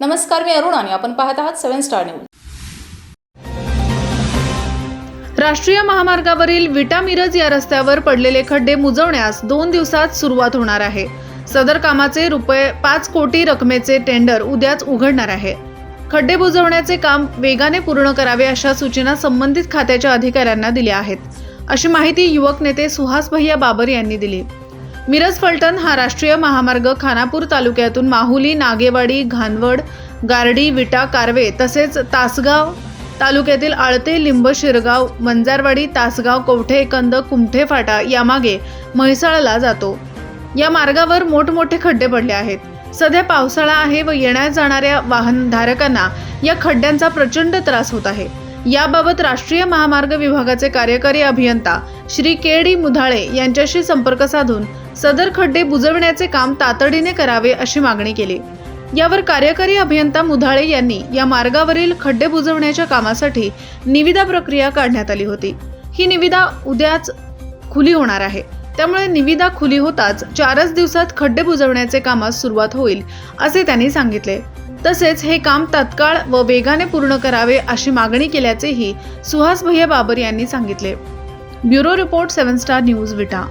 नमस्कार मी अरुण आणि आपण पाहत आहात सेव्हन स्टार न्यूज. राष्ट्रीय महामार्गावरील विटा मिरज या रस्त्यावर पडलेले खड्डे मुजवण्यास दोन दिवसात सुरुवात होणार आहे. सदर कामाचे रुपये पाच कोटी रकमेचे टेंडर उद्याच उघडणार आहे. खड्डे बुजवण्याचे काम वेगाने पूर्ण करावे अशा सूचना संबंधित खात्याच्या अधिकाऱ्यांना दिल्या आहेत. अशी माहिती युवक नेते सुहास भैया बाबर यांनी दिली. मिरज फलटण हा राष्ट्रीय महामार्ग खानापूर तालुक्यातून माहुली नागेवाडी घानवड गारडी विटा कारवे तसेच तासगाव तालुक्यातील आळते लिंब शिरगाव मंजारवाडी तासगाव कवठे कंद कुमठे फाटा यामागे म्हैसाळला जातो. या मार्गावर मोठमोठे खड्डे पडले आहेत. सध्या पावसाळा आहे व येण्या जाणाऱ्या वाहनधारकांना या खड्ड्यांचा प्रचंड त्रास होत आहे. याबाबत राष्ट्रीय महामार्ग विभागाचे कार्यकारी अभियंता श्री के डी मुधाळे यांच्याशी संपर्क साधून सदर खड्डे बुजवण्याचे काम तातडीने करावे अशी मागणी केली. यावर कार्यकारी अभियंता मुधाळे यांनी या मार्गावरील खड्डे बुजवण्याच्या कामासाठी निविदा प्रक्रिया काढण्यात आली होती. ही निविदा उद्याच खुली होणार आहे. त्यामुळे निविदा खुली होताच चारच दिवसात खड्डे बुजवण्याचे कामास सुरुवात होईल असे त्यांनी सांगितले. तसेच हे काम तत्काळ व वेगाने पूर्ण करावे अशी मागणी केल्याचेही सुहास भैया बाबर यांनी सांगितले. Bureau report seven star news Vita.